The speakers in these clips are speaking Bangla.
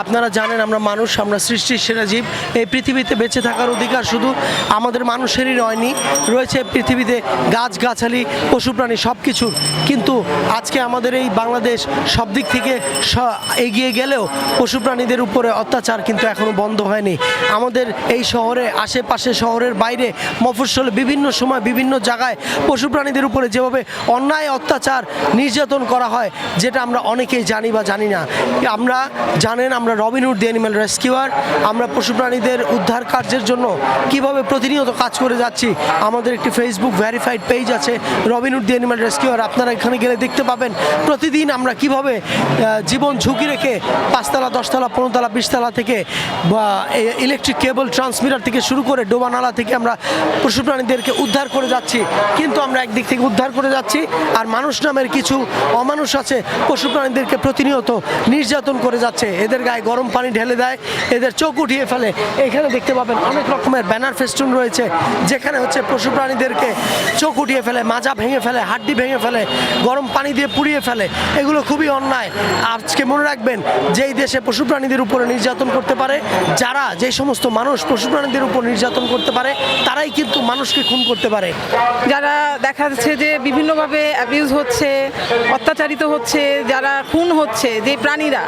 আপনারা জানেন আমরা মানুষ, আমরা সৃষ্টির সেরা জীব। এই পৃথিবীতে বেঁচে থাকার অধিকার শুধু আমাদের মানুষেরই নয়নি রয়েছে পৃথিবীতে গাছগাছালি পশু, প্রাণী সব কিছুর কিন্তু আজকে আমাদের এই বাংলাদেশ সব দিক থেকে এগিয়ে গেলেও পশু প্রাণীদের উপরে অত্যাচার কিন্তু এখনও বন্ধ হয়নি। আমাদের এই শহরে, আশেপাশে শহরের বাইরে, মফস্বলে বিভিন্ন সময় বিভিন্ন জায়গায় পশু প্রাণীদের উপরে যেভাবে অন্যায়, অত্যাচার নির্যাতন করা হয়, যেটা আমরা অনেকেই জানি বা জানি না। আমরা জানেন আমরা রবিনহুড দি অ্যানিম্যাল রেস্কিউয়ার, আমরা পশু প্রাণীদের উদ্ধার কার্যের জন্য কীভাবে প্রতিনিয়ত কাজ করে যাচ্ছি, আমাদের একটি ফেসবুক ভেরিফাইড পেজ আছে Robin Hood the animal rescuer, আপনারা এখানে গেলে দেখতে পাবেন প্রতিদিন আমরা কীভাবে জীবন ঝুঁকি রেখে পাঁচতলা, দশতলা, পনেরোতলা, বিশতলা থেকে, বা ইলেকট্রিক কেবল ট্রান্সমিটার থেকে শুরু করে ডোবানালা থেকে আমরা পশু প্রাণীদেরকে উদ্ধার করে যাচ্ছি, কিন্তু আমরা একদিক থেকে উদ্ধার করে যাচ্ছি, আর মানুষ নামের কিছু অমানুষ আছে, পশু প্রাণীদেরকে প্রতিনিয়ত নির্যাতন করে যাচ্ছে, এদের গায়ে গরম পানি ঢেলে দেয়, এদের চোখ উঠিয়ে ফেলে। এখানে দেখতে পাবেন অনেক রকমের ব্যানার ফেস্টুন রয়েছে, যেখানে হচ্ছে পশু প্রাণীদেরকে চোখ উঠিয়ে ফেলে, মাজা ভেঙে ফেলে, হাড্ডি ভেঙে ফেলে, গরম পানি দিয়ে পুড়িয়ে ফেলে। এগুলো খুবই অন্যায়। আজকে মনে রাখবেন, যেই দেশে পশু প্রাণীদের উপরে নির্যাতন করতে পারে, যারা যে সমস্ত মানুষ পশু প্রাণীদের উপর নির্যাতন করতে পারে, তারাই কিন্তু মানুষকে খুন করতে পারে। যারা দেখা যাচ্ছে যে বিভিন্নভাবে অ্যাবিউজ হচ্ছে, অত্যাচারিত হচ্ছে, যারা খুন হচ্ছে, যে প্রাণীরা,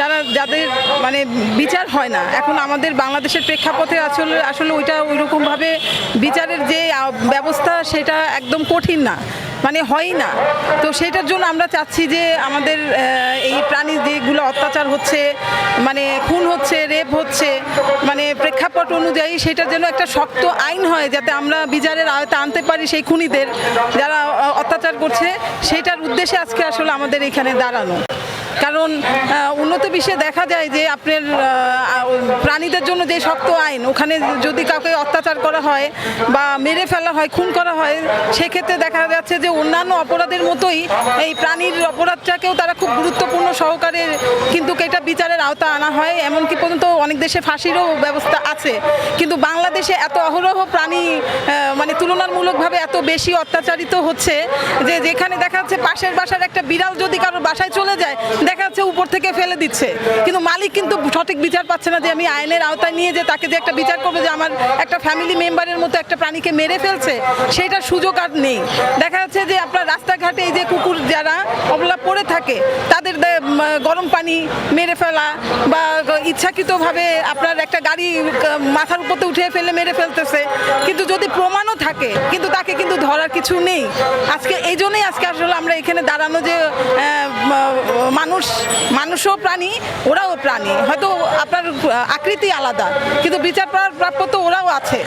যারা যাদের মানে বিচার হয় না। এখন আমাদের বাংলাদেশের প্রেক্ষাপটে আসলে আসলে ওইটা ওইরকমভাবে বিচারের যে ব্যবস্থা, সেটা একদম কঠিন না। মানে হয়ই না। তো সেটার জন্য আমরা চাচ্ছি যে আমাদের এই প্রাণী যেগুলো অত্যাচার হচ্ছে মানে খুন হচ্ছে, রেপ হচ্ছে মানে প্রেক্ষাপট অনুযায়ী সেটার যেন একটা শক্ত আইন হয়, যাতে আমরা বিচারের আয়তা আনতে পারি সেই খুনিদের যারা অত্যাচার করছে, সেটার উদ্দেশ্যে আজকে আসলে আমাদের এখানে দাঁড়ানো। কারণ উন্নত বিশ্বে দেখা যায় যে আপনার প্রাণীদের জন্য যে শক্ত আইন, ওখানে যদি কাউকে অত্যাচার করা হয় বা মেরে ফেলা হয়, খুন করা হয়, সেক্ষেত্রে দেখা যাচ্ছে যে অন্যান্য অপরাধের মতোই এই প্রাণীর অপরাধটাকেও তারা খুব গুরুত্বপূর্ণ সহকারে কিন্তু এটা বিচারের আওতা আনা হয়, এমনকি পর্যন্ত অনেক দেশে ফাঁসিরও ব্যবস্থা আছে। কিন্তু বাংলাদেশে এত অহরহ প্রাণী মানে তুলনামূলকভাবে এত বেশি অত্যাচারিত হচ্ছে যে যেখানে দেখা যাচ্ছে পাশের বাসার একটা বিড়াল যদি কারোর বাসায় চলে যায়, দেখা যাচ্ছে উপর থেকে ফেলে দিচ্ছে। কিন্তু মালিক কিন্তু সঠিক বিচার পাচ্ছে না যে আমি আইনের আওতায় নিয়ে যে তাকে যে একটা বিচার করবে যে আমার একটা ফ্যামিলি মেম্বারের মতো একটা প্রাণীকে মেরে ফেলছে, সেটার সুযোগ আর নেই। দেখা যাচ্ছে যে আপনার রাস্তাঘাটে এই যে কুকুর যারা ওগুলা পড়ে থাকে, তাদের গরম পানি মেরে ফেলা বা ইচ্ছাকৃতভাবে আপনার একটা গাড়ি মাথার উপরতে উঠে ফেলে মেরে ফেলতেছে। কিন্তু যদি প্রমাণও থাকে, কিন্তু তাকে কিন্তু ধরার কিছু নেই। আজকে এই জন্যই আজকে আসলে আমরা এখানে দাঁড়ানো যে মানুষ, মানুষও প্রাণী, ওরাও প্রাণী। হয়তো আপনার আকৃতি আলাদা, কিন্তু বিচার প্রাপ্য তো ওরাও আছে।